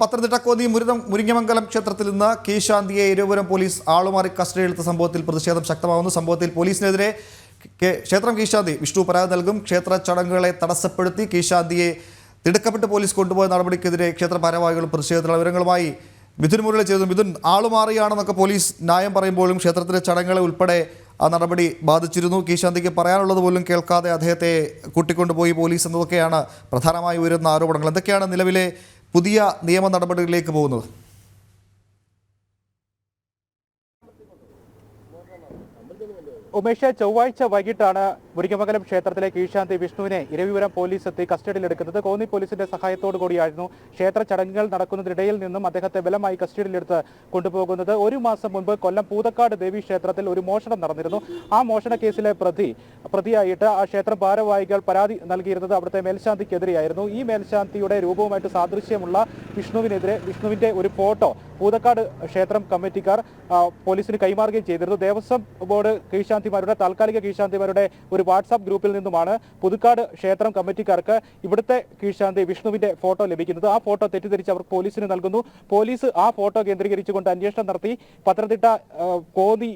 പത്തനംതിട്ട കോന്നി മുരുതം മുരിങ്ങമംഗലം ക്ഷേത്രത്തിൽ നിന്ന് കീശാന്തിയെ ഇരുവരും പോലീസ് ആളുമാറി കസ്റ്റഡിയിലെടുത്ത സംഭവത്തിൽ പ്രതിഷേധം ശക്തമാവുന്നു. സംഭവത്തിൽ പോലീസിനെതിരെ കെ- ക്ഷേത്രം കീശാന്തി വിഷ്ണു പരാതി നൽകും. ക്ഷേത്ര ചടങ്ങുകളെ തടസ്സപ്പെടുത്തി കീശാന്തിയെ തിടുക്കപ്പെട്ട് പോലീസ് കൊണ്ടുപോയ നടപടിക്കെതിരെ ക്ഷേത്ര ഭാരവാഹികളും പ്രതിഷേധത്തിലുള്ള വിവരങ്ങളുമായി മിഥുൻ മുരളി ചെയ്തു മിഥുൻ ആളുമാറിയാണെന്നൊക്കെ പോലീസ് ന്യായം പറയുമ്പോഴും ക്ഷേത്രത്തിലെ ചടങ്ങുകളെ ഉൾപ്പെടെ ആ നടപടി ബാധിച്ചിരുന്നു. കീശാന്തിക്ക് പറയാനുള്ളത് പോലും കേൾക്കാതെ അദ്ദേഹത്തെ കൂട്ടിക്കൊണ്ടുപോയി പോലീസ് എന്നതൊക്കെയാണ് പ്രധാനമായി ഉയരുന്ന ആരോപണങ്ങൾ. എന്തൊക്കെയാണ് നിലവിലെ പുതിയ നിയമ നടപടികളിലേക്ക് പോകുന്നത്? ഉമേഷ് ചൊവ്വാഴ്ച വൈകിട്ടാണ് മുരിങ്ങമംഗലം ക്ഷേത്രത്തിലെ കീഴ്ശാന്തി വിഷ്ണുവിനെ ഇരവിപുരം പോലീസ് എത്തി കസ്റ്റഡിയിലെടുക്കുന്നത്. കോന്നി പോലീസിന്റെ സഹായത്തോടു കൂടിയായിരുന്നു ക്ഷേത്ര ചടങ്ങുകൾ നടക്കുന്നതിനിടയിൽ നിന്നും അദ്ദേഹത്തെ ബലമായി കസ്റ്റഡിയിലെടുത്ത് കൊണ്ടുപോകുന്നത്. ഒരു മാസം മുൻപ് കൊല്ലം പൂതക്കാട് ദേവി ക്ഷേത്രത്തിൽ ഒരു മോഷണം നടന്നിരുന്നു. ആ മോഷണ കേസിലെ പ്രതി പ്രതിയായിട്ട് ആ ക്ഷേത്ര ഭാരവാഹികൾ പരാതി നൽകിയിരുന്നത് അവിടുത്തെ മേൽശാന്തിക്കെതിരെയായിരുന്നു. ഈ മേൽശാന്തിയുടെ രൂപവുമായിട്ട് സാദൃശ്യമുള്ള വിഷ്ണുവിനെതിരെ വിഷ്ണുവിന്റെ ഒരു ഫോട്ടോ പൂതക്കാട് ക്ഷേത്രം കമ്മിറ്റിക്കാർ പോലീസിന് കൈമാറുകയും ചെയ്തിരുന്നു. ദേവസ്വം ബോർഡ് കീഴ്ശാന്തിമാരുടെ താൽക്കാലിക കീഴ്ശാന്തിമാരുടെ ഒരു വാട്സാപ്പ് ഗ്രൂപ്പിൽ നിന്നുമാണ് പുതുക്കാട് ക്ഷേത്രം കമ്മിറ്റിക്കാർക്ക് ഇവിടുത്തെ കീഴ്ശാന്തി വിഷ്ണുവിന്റെ ഫോട്ടോ ലഭിക്കുന്നത്. ആ ഫോട്ടോ തെറ്റിദ്ധരിച്ച് അവർ പോലീസിന് നൽകുന്നു. പോലീസ് ആ ഫോട്ടോ കേന്ദ്രീകരിച്ചുകൊണ്ട് അന്വേഷണം നടത്തി. പത്തനംതിട്ട കോന്നി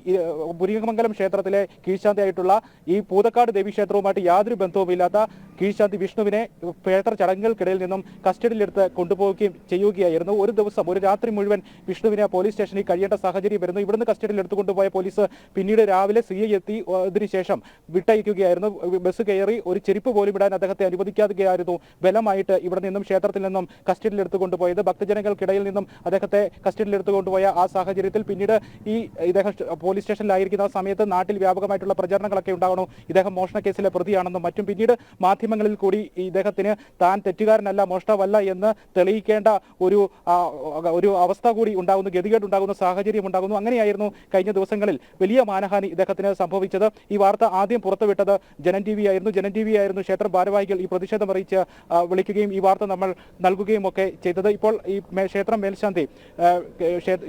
മുരിങ്ങമംഗലം ക്ഷേത്രത്തിലെ കീഴ്ശാന്തിയായിട്ടുള്ള ഈ പൂതക്കാട് ദേവീക്ഷേത്രവുമായിട്ട് യാതൊരു ബന്ധവുമില്ലാത്ത കീഴ്ശാന്തി വിഷ്ണുവിനെ ക്ഷേത്ര ചടങ്ങുകൾക്കിടയിൽ നിന്നും കസ്റ്റഡിയിലെടുത്ത് കൊണ്ടുപോവുകയും ചെയ്യുകയായിരുന്നു. ഒരു ദിവസം ഒരു രാത്രി മുഴുവൻ വിഷ്ണുവിനെ പോലീസ് സ്റ്റേഷനിൽ കഴിയേണ്ട സാഹചര്യം വരുന്നു. ഇവിടുന്ന് കസ്റ്റഡിയിൽ എടുത്തുകൊണ്ടുപോയ പോലീസ് പിന്നീട് രാവിലെ സി ഐ എത്തി. അതിനുശേഷം വിട്ടയക്കുകയായിരുന്നു. ബസ് കയറി ഒരു ചെരുപ്പ് പോലും ഇടാൻ അദ്ദേഹത്തെ അനുവദിക്കാതെയായിരുന്നു. ബലമായിട്ട് ഇവിടെ നിന്നും ക്ഷേത്രത്തിൽ നിന്നും കസ്റ്റഡിയിൽ എടുത്തുകൊണ്ടുപോയത് ഭക്തജനങ്ങൾക്കിടയിൽ നിന്നും അദ്ദേഹത്തെ കസ്റ്റഡിയിൽ എടുത്തുകൊണ്ടുപോയ ആ സാഹചര്യത്തിൽ പിന്നീട് ഈ ഇദ്ദേഹം പോലീസ് സ്റ്റേഷനിലായിരിക്കുന്ന സമയത്ത് നാട്ടിൽ വ്യാപകമായിട്ടുള്ള പ്രചരണങ്ങളൊക്കെ ഉണ്ടാകണോ ഇദ്ദേഹം മോഷണ കേസിലെ പ്രതിയാണെന്നും മറ്റും പിന്നീട് മാധ്യമങ്ങളിൽ കൂടി ഇദ്ദേഹത്തിന് താൻ തെറ്റുകാരനല്ല മോഷ്ടാവല്ല എന്ന് തെളിയിക്കേണ്ട ഒരു ഒരു അവസ്ഥ കൂടി ഉണ്ടാകുന്നു ഗതികേട് ഉണ്ടാകുന്ന സാഹചര്യം ഉണ്ടാകുന്നു. അങ്ങനെയായിരുന്നു കഴിഞ്ഞ ദിവസങ്ങളിൽ വലിയ മാനഹാനി ഇദ്ദേഹത്തിന് സംഭവിച്ചത്. ഈ വാർത്ത ആദ്യം പുറത്തുവിട്ടത് ജനൻ ടി വി ആയിരുന്നു. ജനൻ ടി വി ആയിരുന്നു ക്ഷേത്ര ഭാരവാഹികൾ ഈ പ്രതിഷേധം അറിയിച്ച് വിളിക്കുകയും ഈ വാർത്ത നമ്മൾ നൽകുകയും ഒക്കെ ചെയ്തത്. ഇപ്പോൾ ഈ ക്ഷേത്രം മേൽശാന്തി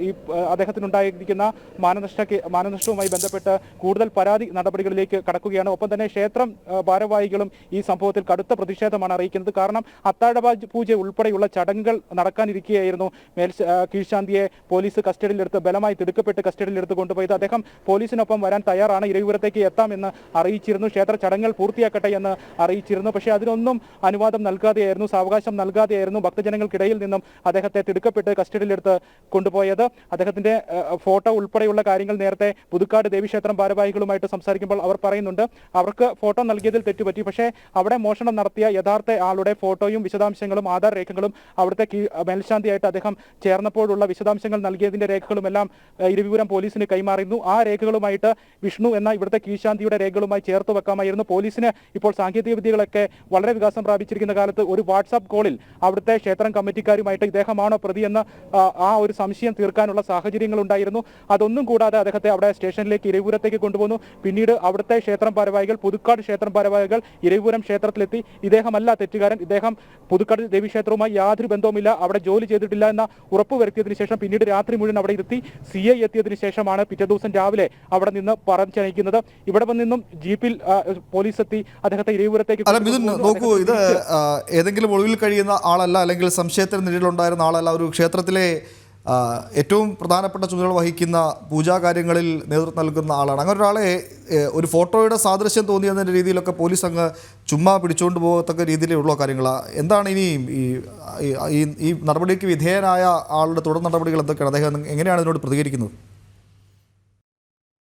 ഈ അദ്ദേഹത്തിനുണ്ടായിരിക്കുന്ന മാനനഷ്ട മാനനഷ്ടവുമായി ബന്ധപ്പെട്ട് കൂടുതൽ പരാതി നടപടികളിലേക്ക് കടക്കുകയാണ്. ഒപ്പം തന്നെ ക്ഷേത്രം ഭാരവാഹികളും ഈ സംഭവത്തിൽ കടുത്ത പ്രതിഷേധമാണ് അറിയിക്കുന്നത്. കാരണം അത്താഴ പൂജ ഉൾപ്പെടെയുള്ള ചടങ്ങുകൾ നടക്കാനിരിക്കുകയായിരുന്നു മേൽ കീഴ്ശാന്തിയെ പോലീസ് കസ്റ്റഡിയിലെടുത്ത് ബലമായി തിടുക്കപ്പെട്ട് കസ്റ്റഡിയിലെടുത്ത് കൊണ്ടുപോയത് അദ്ദേഹം പോലീസിനൊപ്പം വരാൻ തയ്യാറാണ്. ഇരവിപുരത്തേക്ക് എത്താമെന്ന് അറിയിച്ചിരുന്നു. ക്ഷേത്ര ചടങ്ങുകൾ പൂർത്തിയാക്കട്ടെ എന്ന് അറിയിച്ചിരുന്നു. പക്ഷേ അതിനൊന്നും അനുവാദം നൽകാതെയായിരുന്നു സാവകാശം നൽകാതെയായിരുന്നു ഭക്തജനങ്ങൾക്കിടയിൽ നിന്നും അദ്ദേഹത്തെ തിടുക്കപ്പെട്ട് കസ്റ്റഡിയിലെടുത്ത് കൊണ്ടുപോയത്. അദ്ദേഹത്തിന്റെ ഫോട്ടോ ഉൾപ്പെടെയുള്ള കാര്യങ്ങൾ നേരത്തെ പുതുക്കാട് ദേവീക്ഷേത്രം ഭാരവാഹികളുമായിട്ട് സംസാരിക്കുമ്പോൾ അവർ പറയുന്നുണ്ട്. അവർക്ക് ഫോട്ടോ നൽകിയതിൽ തെറ്റുപറ്റി. പക്ഷേ അവിടെ മോഷണം നടത്തിയ യഥാർത്ഥ ആളുടെ ഫോട്ടോയും വിശദാംശങ്ങളും ആധാർ രേഖകളും അവിടുത്തെ മേൽശാന്തിയായിട്ട് അദ്ദേഹം ചേർന്നപ്പോഴുള്ള വിശദാംശങ്ങൾ നൽകിയതിന്റെ രേഖകളും എല്ലാം ഇരുവിപുരം പോലീസിന് കൈമാറിയിരുന്നു. ആ രേഖകളുമായിട്ട് വിഷ്ണു എന്ന ഇവിടുത്തെ കീഴ്ശാന്തിയുടെ രേഖകളുമായി ചേർത്ത് വെക്കാമായിരുന്നു. പോലീസിന് ഇപ്പോൾ സാങ്കേതിക വിദ്യകളൊക്കെ വളരെ വികാസം പ്രാപിച്ചിരിക്കുന്ന കാലത്ത് ഒരു വാട്സാപ്പ് കോളിൽ അവിടുത്തെ ക്ഷേത്രം കമ്മിറ്റിക്കാരുമായിട്ട് ഇദ്ദേഹമാണോ എന്ന ആ, ഒരു സംശയം തീർക്കാനുള്ള സാഹചര്യങ്ങൾ ഉണ്ടായിരുന്നു അതൊന്നും കൂടാതെ അദ്ദേഹത്തെ അവിടെ സ്റ്റേഷനിലേക്ക് ഇരവിപുരത്തേക്ക് കൊണ്ടുപോകുന്നു പിന്നീട് അവിടുത്തെ ക്ഷേത്രം ഭാരവാഹികൾ പുതുക്കാട് ക്ഷേത്രം ഭാരവാഹികൾ ഇരവിപുരം ക്ഷേത്രത്തിലെത്തി. ഇദ്ദേഹമല്ല തെറ്റുകാരൻ. ഇദ്ദേഹം പുതുക്കടൽ ദേവീക്ഷേത്രവുമായി യാതൊരു ബന്ധവുമില്ല. അവിടെ ജോലി ചെയ്തിട്ടില്ല എന്ന ഉറപ്പ് വരുത്തിയതിനു ശേഷം പിന്നീട് രാത്രി മുഴുവൻ അവിടെ ഇരുത്തി സി ഐ എത്തിയതിനു ശേഷമാണ് പിറ്റേ ദിവസം രാവിലെ അവിടെ നിന്ന് പറഞ്ഞയക്കുന്നത് ഇവിടെ നിന്നും ജീപ്പിൽ പോലീസ് എത്തി അദ്ദേഹത്തെ മിഥുൻ നോക്കൂ ഇത് ഏതെങ്കിലും ഒളിവിൽ കഴിയുന്ന ആളല്ല അല്ലെങ്കിൽ സംശയത്തിന് നിഴലുണ്ടായിരുന്ന ആളല്ല ഒരു ക്ഷേത്രത്തിലെ ഏറ്റവും പ്രധാനപ്പെട്ട ചുമതല വഹിക്കുന്ന പൂജാ കാര്യങ്ങളിൽ നേതൃത്വം നൽകുന്ന ആളാണ്. അങ്ങനെ ഒരാളെ ഒരു ഫോട്ടോയുടെ സാദൃശ്യം തോന്നിയെന്ന രീതിയിലൊക്കെ പോലീസ് അങ്ങ് ചുമ്മാ പിടിച്ചുകൊണ്ട് പോകത്തക്ക രീതിയിലുള്ള കാര്യങ്ങളാണ് എന്താണ് ഇനി ഈ ഈ- ഈ നടപടിക്ക് വിധേയനായ ആളുടെ തുടർ നടപടികൾ എന്തൊക്കെയാണ്? അദ്ദേഹം എങ്ങനെയാണ് ഇതിനോട് പ്രതികരിക്കുന്നത്?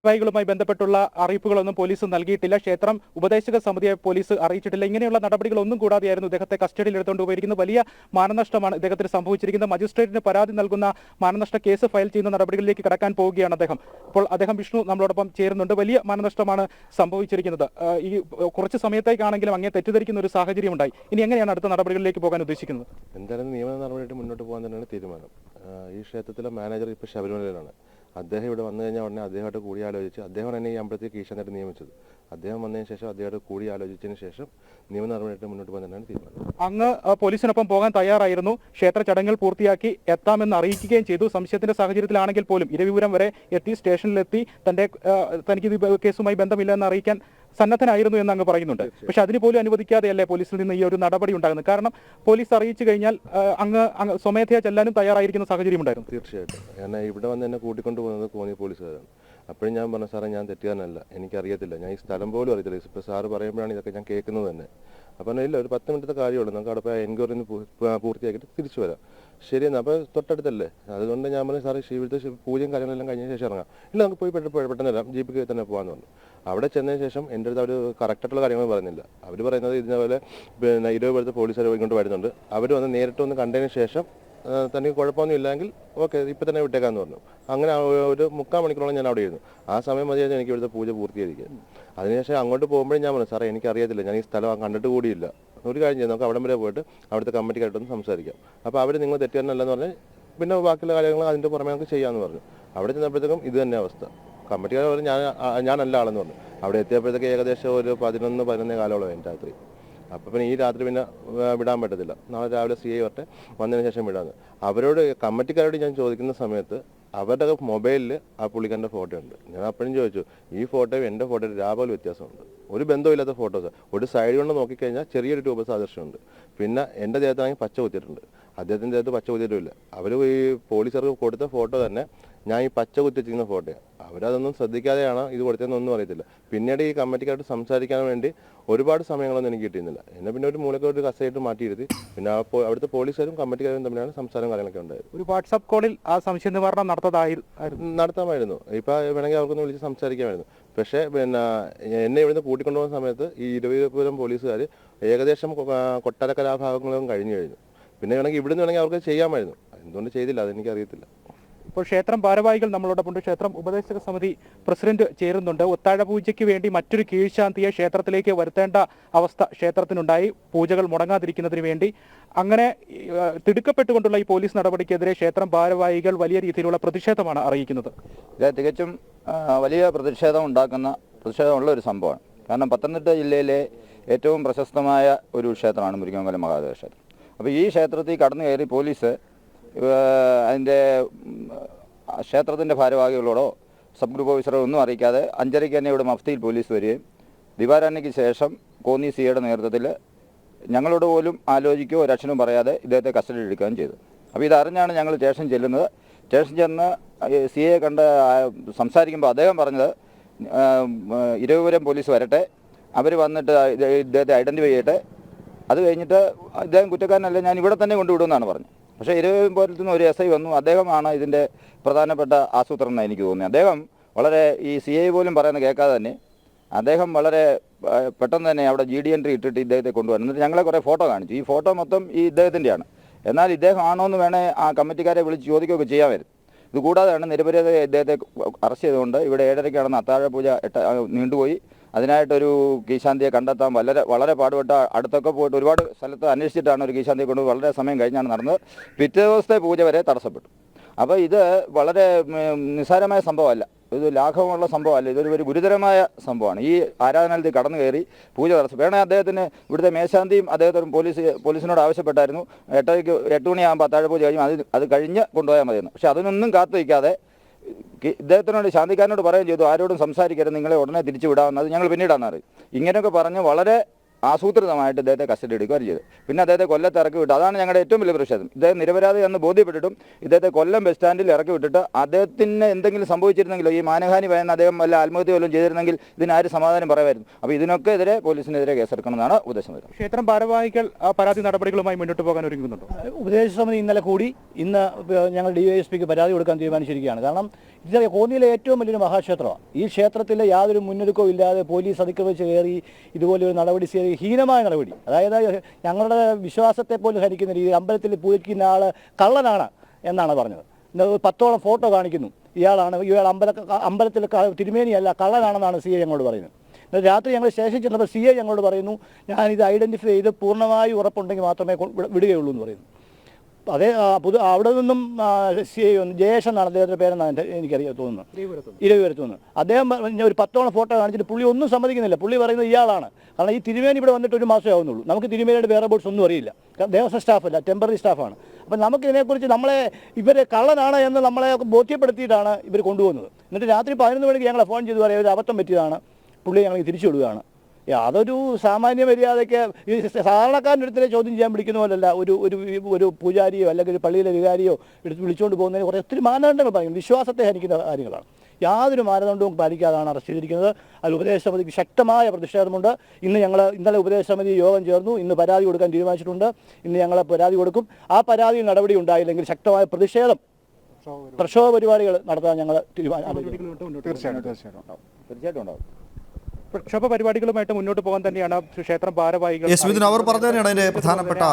ഭാരവാഹികളുമായി ബന്ധപ്പെട്ടുള്ള അറിയിപ്പുകളൊന്നും പോലീസ് നൽകിയിട്ടില്ല. ക്ഷേത്രം ഉപദേശക സമിതിയെ പോലീസ് അറിയിച്ചിട്ടില്ല. ഇങ്ങനെയുള്ള നടപടികളൊന്നും കൂടാതെയായിരുന്നു ഇദ്ദേഹത്തെ കസ്റ്റഡിയിൽ എടുത്തുകൊണ്ട് പോയിരിക്കുന്നത്. വലിയ മാനനഷ്ടമാണ് ഇദ്ദേഹത്തിന് സംഭവിച്ചിരിക്കുന്നത്. മജിസ്ട്രേറ്റിന് പരാതി നൽകുന്ന മാനനഷ്ട കേസ് ഫയൽ ചെയ്യുന്ന നടപടികളിലേക്ക് കടക്കാൻ പോവുകയാണ് അദ്ദേഹം. അപ്പോൾ അദ്ദേഹം വിഷ്ണു നമ്മളോടൊപ്പം ചേരുന്നുണ്ട്. വലിയ മാനനഷ്ടമാണ് സംഭവിച്ചിരിക്കുന്നത്. ഈ കുറച്ച് സമയത്തേക്കാണെങ്കിലും അങ്ങനെ തെറ്റിദ്ധരിക്കുന്ന ഒരു സാഹചര്യം ഉണ്ടായി ഇനി എങ്ങനെയാണ് അടുത്ത നടപടികളിലേക്ക് പോകാൻ ഉദ്ദേശിക്കുന്നത്? എന്തായാലും നിയമ നടപടിയായിട്ട് മുന്നോട്ട് പോകാൻ തന്നെയാണ് തീരുമാനം. ഈ ക്ഷേത്രത്തിലെ മാനേജർ ഇപ്പോൾ ശബരിമലയിലാണ്. അദ്ദേഹം ഇവിടെ വന്നു കഴിഞ്ഞാൽ ഉടനെ അദ്ദേഹമായിട്ട് കൂടി ആലോചിച്ച് അദ്ദേഹം തന്നെ ഈ അമ്പലത്തിൽ കീശനായിട്ട് നിയമിച്ചത്. അദ്ദേഹം വന്നതിന് ശേഷം അദ്ദേഹമായിട്ട് കൂടി ആലോചിച്ചതിന് ശേഷം നിയമ നടപടിയായിട്ട് മുന്നോട്ട് പോകാൻ തന്നെയാണ് തീരുമാനം. അങ്ങ് പോലീസിനൊപ്പം പോകാൻ തയ്യാറായിരുന്നു. ക്ഷേത്ര ചടങ്ങുകൾ പൂർത്തിയാക്കി എത്താമെന്ന് അറിയിക്കുകയും ചെയ്തു. സംശയത്തിന്റെ സാഹചര്യത്തിലാണെങ്കിൽ പോലും ഇരവിപുരം വരെ എത്തി സ്റ്റേഷനിലെത്തി. തന്റെ തനിക്ക് കേസുമായി ബന്ധമില്ല എന്ന് അറിയിക്കാൻ സന്നദ്ധനായിരുന്നു എന്ന് അങ്ങ് പറയുന്നുണ്ട്. പക്ഷെ അതിന് പോലും അനുവദിക്കാതെയല്ലേ പോലീസിൽ നിന്ന് ഈ ഒരു നടപടി ഉണ്ടാകുന്നത്? കാരണം പോലീസ് അറിയിച്ചു കഴിഞ്ഞാൽ അങ്ങ് സ്വമേധയാ ചെല്ലാനും തയ്യാറായിരിക്കുന്ന സാഹചര്യം ഉണ്ടായിരുന്നു. തീർച്ചയായിട്ടും. കാരണം ഇവിടെ വന്ന് എന്നെ കൂട്ടിക്കൊണ്ടു പോകുന്നത് കോന്നി പോലീസുകാരാണ്. അപ്പോഴും ഞാൻ പറഞ്ഞു സാറേ ഞാൻ തെറ്റുകാരനല്ല. എനിക്കറിയത്തില്ല. ഞാൻ ഈ സ്ഥലം പോലും അറിയത്തില്ല. ഇപ്പോൾ സാറ് പറയുമ്പോഴാണ് ഇതൊക്കെ ഞാൻ കേൾക്കുന്നത് തന്നെ. അപ്പം ഇല്ല ഒരു പത്ത് മിനിറ്റത്തെ കാര്യമുള്ളൂ. നമുക്ക് അവിടെ പോയി എൻക്വയറി പൂർത്തിയാക്കിയിട്ട് തിരിച്ചു വരാം. ശരി എന്നാൽ അപ്പോൾ തൊട്ടടുത്തല്ലേ? അതുകൊണ്ട് ഞാൻ പറഞ്ഞു സാറേ ശി- ഇവിടുത്തെ ശി- പൂജയും കാര്യങ്ങളെല്ലാം കഴിഞ്ഞ ശേഷം ഇറങ്ങാം. ഇല്ല നമുക്ക് പോയി പെട്ടെന്ന് പെട്ടെന്ന് വരാം. ജീപ്പിൽ തന്നെ പോകാമെന്ന് പറഞ്ഞു. അവിടെ ചെന്നതിന് ശേഷം എന്റെ അടുത്ത് അവർ കറക്റ്റായിട്ടുള്ള കാര്യങ്ങൾ പറഞ്ഞില്ല അവർ പറയുന്നത് ഇതിനപോലെ പിന്നെ ഇരുപത് പേരത്തെ പോലീസുകാർ ഇങ്ങോട്ട് വരുന്നുണ്ട്. അവർ വന്ന് നേരിട്ട് വന്ന് കണ്ടതിന് ശേഷം തനിക്ക് കുഴപ്പമൊന്നും ഇല്ലെങ്കിൽ ഓക്കെ ഇപ്പം തന്നെ വിട്ടേക്കാന്ന് പറഞ്ഞു. അങ്ങനെ ഒരു- മുക്കാൽ മണിക്കൂറോളം ഞാൻ അവിടെ ഇരുന്നു. ആ സമയം മതിയായിരുന്നു എനിക്ക് ഇവിടുത്തെ പൂജ പൂർത്തീകരിക്കുക അതിനുശേഷം അങ്ങോട്ട് പോകുമ്പോഴേ ഞാൻ പറഞ്ഞു സാറേ എനിക്കറിയത്തില്ല ഞാൻ ഈ സ്ഥലം കണ്ടിട്ട് കൂടിയില്ല. ഒരു കാര്യം ചെയ്യാം നമുക്ക് അവിടം വരെ പോയിട്ട് അവിടുത്തെ കമ്മിറ്റിക്കായിട്ടൊന്ന് സംസാരിക്കാം. അപ്പോൾ അവർ നിങ്ങൾ തെറ്റുകാരനല്ലെന്ന് പറഞ്ഞ് പിന്നെ ബാക്കിയുള്ള കാര്യങ്ങൾ അതിന്റെ പുറമെ നമുക്ക് ചെയ്യാമെന്ന് പറഞ്ഞു. അവിടെ ചെന്നപ്പോഴത്തേക്കും ഇത് തന്നെ അവസ്ഥ. കമ്മിറ്റിക്കാർ പറഞ്ഞു ഞാൻ ഞാനല്ല ആളെന്ന് പറഞ്ഞു. അവിടെ എത്തിയപ്പോഴത്തേക്ക് ഏകദേശം ഒരു പതിനൊന്ന് പതിനൊന്നേ കാലമുള്ള രാത്രി. അപ്പോൾ പിന്നെ ഈ രാത്രി പിന്നെ വിടാൻ പറ്റത്തില്ല. നാളെ രാവിലെ സി ഐ വരട്ടെ വന്നതിന് ശേഷം വിടാന്ന്. അവരോട് കമ്മിറ്റിക്കാരോട് ഞാൻ ചോദിക്കുന്ന സമയത്ത് അവരുടെ മൊബൈലിൽ ആ പുള്ളിക്കാരന്റെ ഫോട്ടോ ഉണ്ട്. ഞാൻ അപ്പോഴും ചോദിച്ചു ഈ ഫോട്ടോ എന്റെ ഫോട്ടോയും രാവിലെ വ്യത്യാസമുണ്ട്. ഒരു ബന്ധമില്ലാത്ത ഫോട്ടോസ്. ഒരു സൈഡ് കൊണ്ട് നോക്കിക്കഴിഞ്ഞാൽ ചെറിയൊരു രൂപ സാദൃശ്യമുണ്ട്. പിന്നെ എന്റെ ദേഹത്താണെങ്കിൽ പച്ച കുത്തിയിട്ടുണ്ട്. അദ്ദേഹത്തിന്റെ ദേഹത്ത് പച്ച കുത്തിയിട്ടില്ല അവർ ഈ പോലീസുകാർക്ക് കൊടുത്ത ഫോട്ടോ തന്നെ ഞാൻ ഈ പച്ച കുത്തിച്ചിരിക്കുന്ന ഫോട്ടോയാണ് അവരതൊന്നും ശ്രദ്ധിക്കാതെയാണ് ഇത് കൊടുത്തതെന്നൊന്നും അറിയത്തില്ല. പിന്നീട് ഈ കമ്മിറ്റിക്കാരോട് സംസാരിക്കാൻ വേണ്ടി ഒരുപാട് സമയങ്ങളൊന്നും എനിക്ക് കിട്ടിയിരുന്നില്ല. എന്നെ പിന്നെ ഒരു മൂലക്കൊരു കസയിട്ട് മാറ്റിയിരുത്തി. പിന്നെ അവിടുത്തെ പോലീസുകാരും കമ്മിറ്റിക്കാരും തമ്മിലാണ് സംസാരം കാര്യങ്ങളൊക്കെ ഉണ്ടായത്. ഒരു വാട്സാപ്പ് കോളിൽ ആ സംശയ നിവാരണം നടത്തതായിരുന്നു നടത്താമായിരുന്നു. ഇപ്പൊ വേണമെങ്കിൽ അവർക്കൊന്ന് വിളിച്ച് സംസാരിക്കാമായിരുന്നു. പക്ഷേ പിന്നെ എന്നെ ഇവിടുന്ന് കൂട്ടിക്കൊണ്ടുപോകുന്ന സമയത്ത് ഈ ഇരുപതിപുരം പോലീസുകാർ ഏകദേശം കൊട്ടാരക്കലാഭാഗങ്ങളും കഴിഞ്ഞു കഴിഞ്ഞു. പിന്നെ വേണമെങ്കിൽ ഇവിടുന്ന് വേണമെങ്കിൽ അവർക്ക് ചെയ്യാമായിരുന്നു. എന്തുകൊണ്ട് ചെയ്തില്ല അതെനിക്ക് ഇപ്പോൾ ക്ഷേത്രം ഭാരവാഹികൾ നമ്മളോടൊപ്പമുണ്ട്. ക്ഷേത്രം ഉപദേശക സമിതി പ്രസിഡന്റ് ചേരുന്നുണ്ട്. ഒത്താഴ പൂജയ്ക്ക് വേണ്ടി മറ്റൊരു കീഴ്ശാന്തിയെ ക്ഷേത്രത്തിലേക്ക് വരുത്തേണ്ട അവസ്ഥ ക്ഷേത്രത്തിനുണ്ടായി. പൂജകൾ മുടങ്ങാതിരിക്കുന്നതിന് വേണ്ടി. അങ്ങനെ തിടുക്കപ്പെട്ടുകൊണ്ടുള്ള ഈ പോലീസ് നടപടിക്കെതിരെ ക്ഷേത്രം ഭാരവാഹികൾ വലിയ രീതിയിലുള്ള പ്രതിഷേധമാണ് അറിയിക്കുന്നത്. ഇത് തികച്ചും വലിയ പ്രതിഷേധം ഉണ്ടാക്കുന്ന പ്രതിഷേധമുള്ള ഒരു സംഭവമാണ്. കാരണം പത്തനംതിട്ട ജില്ലയിലെ ഏറ്റവും പ്രശസ്തമായ ഒരു ക്ഷേത്രമാണ് മുരിങ്ങമംഗലം മഹാദേവ ക്ഷേത്രം. അപ്പോൾ ഈ ക്ഷേത്രത്തിൽ കടന്നു കയറി പോലീസ് അതിന്റെ ക്ഷേത്രത്തിന്റെ ഭാരവാഹികളോടോ സബ് ഗ്രൂപ്പ് ഓഫീസറോ ഒന്നും അറിയിക്കാതെ അഞ്ചരയ്ക്ക് തന്നെ ഇവിടെ മഫ്തിയിൽ പോലീസ് വരികയും ദിവാരാന്നയ്ക്ക് ശേഷം കോന്നി സിയുടെ നേതൃത്വത്തിൽ ഞങ്ങളോട് പോലും ആലോചിക്കുകയോ ഒരക്ഷരം പറയാതെ ഇദ്ദേഹത്തെ കസ്റ്റഡിയിൽ എടുക്കുകയും ചെയ്തു. അപ്പോൾ ഇതറിഞ്ഞാണ് ഞങ്ങൾ സ്റ്റേഷൻ ചെല്ലുന്നത്. സ്റ്റേഷൻ ചെന്ന് സി എ കണ്ട് സംസാരിക്കുമ്പോൾ അദ്ദേഹം പറഞ്ഞത് ഇരുപുരം പോലീസ് വരട്ടെ. അവർ വന്നിട്ട് ഇദ്ദേഹത്തെ ഐഡന്റിഫൈ ചെയ്യട്ടെ. അത് കഴിഞ്ഞിട്ട് ഇദ്ദേഹം കുറ്റക്കാരനല്ല ഞാൻ ഇവിടെ തന്നെ കൊണ്ടുവിടുമെന്നാണ് പറഞ്ഞത്. പക്ഷേ ഇരുപതും പോലത്തു നിന്ന് ഒരു എസ് ഐ വന്നു. അദ്ദേഹമാണ് ഇതിന്റെ പ്രധാനപ്പെട്ട ആസൂത്രണം എനിക്ക് തോന്നി അദ്ദേഹം വളരെ ഈ സി ഐ പോലും പറയുന്നത് കേൾക്കാതെ തന്നെ അദ്ദേഹം വളരെ പെട്ടെന്ന് തന്നെ അവിടെ ജി ഡി എൻട്രി ഇട്ടിട്ട് ഇദ്ദേഹത്തെ കൊണ്ടുവന്നു. എന്നിട്ട് ഞങ്ങളെ കുറേ ഫോട്ടോ കാണിച്ചു. ഈ ഫോട്ടോ മൊത്തം ഈ ഇദ്ദേഹത്തിന്റെയാണ്. എന്നാൽ ഇദ്ദേഹം ആണോ എന്ന് വേണേൽ ആ കമ്മിറ്റിക്കാരെ വിളിച്ച് ചോദിക്കുകയൊക്കെ ചെയ്യാമായിരുന്നു. ഇത് കൂടാതെയാണ് നിരപരാധ ഇദ്ദേഹത്തെ അറസ്റ്റ് ചെയ്തുകൊണ്ട് ഇവിടെ ഏഴരയ്ക്കാണെന്ന് അത്താഴ പൂജ എട്ട നീണ്ടുപോയി. അതിനായിട്ടൊരു കീശാന്തിയെ കണ്ടെത്താൻ വളരെ വളരെ പാടുപെട്ട അടുത്തൊക്കെ പോയിട്ട് ഒരുപാട് സ്ഥലത്ത് അന്വേഷിച്ചിട്ടാണ് ഒരു കീശാന്തിയെ കൊണ്ട് വളരെ സമയം കഴിഞ്ഞാണ് നടന്നത്. പിറ്റേ ദിവസത്തെ പൂജ വരെ തടസ്സപ്പെട്ടു. അപ്പോൾ ഇത് വളരെ നിസ്സാരമായ സംഭവമല്ല. ഇത് ലാഘവമുള്ള സംഭവമല്ല. ഇതൊരു ഒരു ഗുരുതരമായ സംഭവമാണ്. ഈ ആരാധനാലയത്തിൽ കടന്നു കയറി പൂജ തടസ്സം. വേണേ അദ്ദേഹത്തിന് ഇവിടുത്തെ മേശാന്തിയും അദ്ദേഹത്തിന് പോലീസ് പോലീസിനോട് ആവശ്യപ്പെട്ടായിരുന്നു. എട്ടരയ്ക്ക് എട്ട് മണിയാകുമ്പോൾ അത്താഴ പൂജ കഴിയും അത് അത് കഴിഞ്ഞ് കൊണ്ടുപോയാൽ മതിയെന്ന്. പക്ഷെ അതിനൊന്നും കാത്തു വയ്ക്കാതെ ഇദ്ദേഹത്തിനോട് ശാന്തിക്കാരനോട് പറയുകയും ചെയ്തു ആരോടും സംസാരിക്കരുത് നിങ്ങളെ ഉടനെ തിരിച്ചു വിടാമെന്ന്. അത് ഞങ്ങൾ പിന്നീടാണ് അറിയും ഇങ്ങനെയൊക്കെ പറഞ്ഞ് വളരെ ആസൂത്രിതമായിട്ട് ഇദ്ദേഹത്തെ കസ്റ്റഡി എടുക്കുകയും ചെയ്തു. പിന്നെ അദ്ദേഹത്തെ കൊല്ലത്ത് ഇറക്കി വിട്ടു. അതാണ് ഞങ്ങളുടെ ഏറ്റവും വലിയ പ്രതിഷേധം. ഇദ്ദേഹം നിരപരാധി എന്ന് ബോധ്യപ്പെട്ടിട്ടും ഇദ്ദേഹത്തെ കൊല്ലം ബസ് സ്റ്റാൻഡിൽ ഇറക്കി വിട്ടിട്ട് അദ്ദേഹത്തിന് എന്തെങ്കിലും സംഭവിച്ചിരുന്നെങ്കിലോ ഈ മാനഹാനി ഭയന്ന് അദ്ദേഹം വല്ല ആത്മഹത്യ വല്ലതും ചെയ്തിരുന്നെങ്കിൽ ഇതിനാര് സമാധാനം പറയുമായിരുന്നു? അപ്പോൾ ഇതിനൊക്കെ എതിരെ പോലീസിനെതിരെ കേസെടുക്കണമെന്നാണ് ഉപദേശം വരുന്നത്. ക്ഷേത്രം ഭാരവാഹികൾ ആ പരാതി നടപടികളുമായി മുന്നോട്ട് പോകാൻ ഒരുങ്ങുന്നുണ്ടോ? ഉപദേശ സമിതി ഇന്നലെ കൂടി ഇന്ന് ഞങ്ങൾ ഡി എസ് പിക്ക് പരാതി കൊടുക്കാൻ തീരുമാനിച്ചിരിക്കുകയാണ്. കാരണം ഇത് കോന്നിയിലെ ഏറ്റവും വലിയൊരു മഹാക്ഷേത്രമാണ് ഈ ക്ഷേത്രത്തിൽ യാതൊരു മുന്നൊരുക്കവും ഇല്ലാതെ പോലീസ് അതിക്രമിച്ച് കയറി ഇതുപോലെ ഒരു നടപടി സ്വീകരിക്കുക ഹീനമായ നടപടി. അതായത് ഞങ്ങളുടെ വിശ്വാസത്തെ പോലും ഹരിക്കുന്ന രീതിയിൽ അമ്പലത്തിൽ പൂജിക്കുന്ന ആൾ കള്ളനാണ് എന്നാണ് പറഞ്ഞത്. പത്തോളം ഫോട്ടോ കാണിക്കുന്നു. ഇയാളാണ് ഇയാൾ അമ്പല അമ്പലത്തിൽ തിരുമേനിയല്ല കള്ളനാണെന്നാണ് സി എ ഞങ്ങളോട് പറയുന്നത്. രാത്രി ഞങ്ങൾ സ്റ്റേഷനിൽ ചെന്നപ്പോൾ സി എ ഞങ്ങളോട് പറയുന്നു ഞാനിത് ഐഡന്റിഫൈ ചെയ്ത് പൂർണമായി ഉറപ്പുണ്ടെങ്കിൽ മാത്രമേ വിടുകയുള്ളൂ എന്ന് പറയുന്നു. അതേ പുതു അവിടെ നിന്നും സി ഐ ഒന്ന് ജയേഷ് എന്നാണ് അദ്ദേഹത്തിന്റെ പേരെന്നാണ് എനിക്കറിയാൻ തോന്നുന്നത്. ഇരുവരത്ത് നിന്ന് അദ്ദേഹം ഒരു പത്തോളം ഫോട്ടോ കാണിച്ചിട്ട് പുള്ളി ഒന്നും സമ്മതിക്കുന്നില്ല. പുള്ളി പറയുന്നത് ഇയാളാണ്. കാരണം ഈ തിരുമേനി ഇവിടെ വന്നിട്ട് ഒരു മാസമേ ആവുന്നുള്ളൂ. നമുക്ക് തിരുമേനിയുടെ വേറെ ബോട്ട്സ് ഒന്നും അറിയില്ല. കാരണം ദേവസ്വം സ്റ്റാഫല്ല ടെമ്പററി സ്റ്റാഫാണ്. അപ്പം നമുക്ക് ഇതിനെക്കുറിച്ച് നമ്മളെ ഇവർ കള്ളനാണ് എന്ന് നമ്മളെ ബോധ്യപ്പെടുത്തിയിട്ടാണ് ഇവർ കൊണ്ടുപോകുന്നത്. എന്നിട്ട് രാത്രി പതിനൊന്ന് മണിക്ക് ഞങ്ങളെ ഫോൺ ചെയ്ത് പറയാം ഒരു അബദ്ധം പറ്റിയതാണ്. പുള്ളി ഞങ്ങൾ തിരിച്ചു വിടുകയാണ്. അതൊരു സാമാന്യ മര്യാദയ്ക്ക് ഈ സാധാരണക്കാരന്റെ അടുത്തിലെ ചോദ്യം ചെയ്യാൻ വിളിക്കുന്ന പോലല്ല ഒരു ഒരു ഒരു പൂജാരിയോ അല്ലെങ്കിൽ ഒരു പള്ളിയിലെ വികാരിയോ എടുത്ത് വിളിച്ചുകൊണ്ട് പോകുന്നതിന് കുറേ ഒത്തിരി മാനദണ്ഡങ്ങൾ പറയും വിശ്വാസത്തെ ഹനിക്കുന്ന കാര്യങ്ങളാണ്. യാതൊരു മാനദണ്ഡവും പാലിക്കാതാണ് അറസ്റ്റ് ചെയ്തിരിക്കുന്നത്. അതിൽ ഉപദേശ സമിതിക്ക് ശക്തമായ പ്രതിഷേധമുണ്ട്. ഇന്ന് ഞങ്ങൾ ഇന്നലെ ഉപദേശ സമിതി യോഗം ചേർന്നു. ഇന്ന് പരാതി കൊടുക്കാൻ തീരുമാനിച്ചിട്ടുണ്ട്. ഇന്ന് ഞങ്ങൾ പരാതി കൊടുക്കും. ആ പരാതിയിൽ നടപടി ഉണ്ടായില്ലെങ്കിൽ ശക്തമായ പ്രതിഷേധം പ്രക്ഷോഭ പരിപാടികൾ നടത്താൻ ഞങ്ങൾ തീരുമാനം തീർച്ചയായിട്ടും തീർച്ചയായിട്ടും. ഉണ്ടാവും തീർച്ചയായിട്ടും ഉണ്ടാവും. പ്രക്ഷോഭ പരിപാടികളുമായിട്ട് മുന്നോട്ട് പോകാൻ തന്നെയാണ് ക്ഷേത്രം ഭാരവാഹികൾ യെസ് മിഥുൻ അവർ പറഞ്ഞു തന്നെയാണ് അതിന്റെ പ്രധാനപ്പെട്ട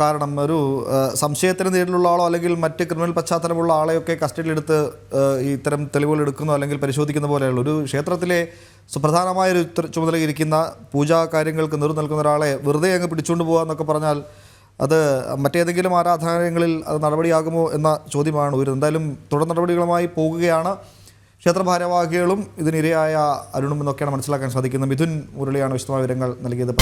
കാരണം. ഒരു സംശയത്തിന് നേരിലുള്ള ആളോ അല്ലെങ്കിൽ മറ്റ് ക്രിമിനൽ പശ്ചാത്തലമുള്ള ആളെയൊക്കെ കസ്റ്റഡിയിലെടുത്ത് ഇത്തരം തെളിവുകൾ എടുക്കുന്നു അല്ലെങ്കിൽ പരിശോധിക്കുന്ന പോലെയുള്ള ഒരു ക്ഷേത്രത്തിലെ സുപ്രധാനമായ ഒരു ചുമതലയിരിക്കുന്ന പൂജാ കാര്യങ്ങൾക്ക് നിറു നൽകുന്ന ഒരാളെ വെറുതെ അങ്ങ് പിടിച്ചുകൊണ്ട് പോകുക എന്നൊക്കെ പറഞ്ഞാൽ അത് മറ്റേതെങ്കിലും ആരാധനാലയങ്ങളിൽ അത് നടപടിയാകുമോ എന്ന ചോദ്യമാണ് ഉയരുന്നത്. എന്തായാലും തുടർ നടപടികളുമായി പോകുകയാണ്. ക്ഷേത്ര ഭാരവാഹികളും ഇതിനിരയായ അരുണും എന്നൊക്കെയാണ് മനസ്സിലാക്കാൻ സാധിക്കുന്നത്. മിഥുൻ മുരളിയാണ് വിശദമായ വിവരങ്ങൾ നൽകിയത്.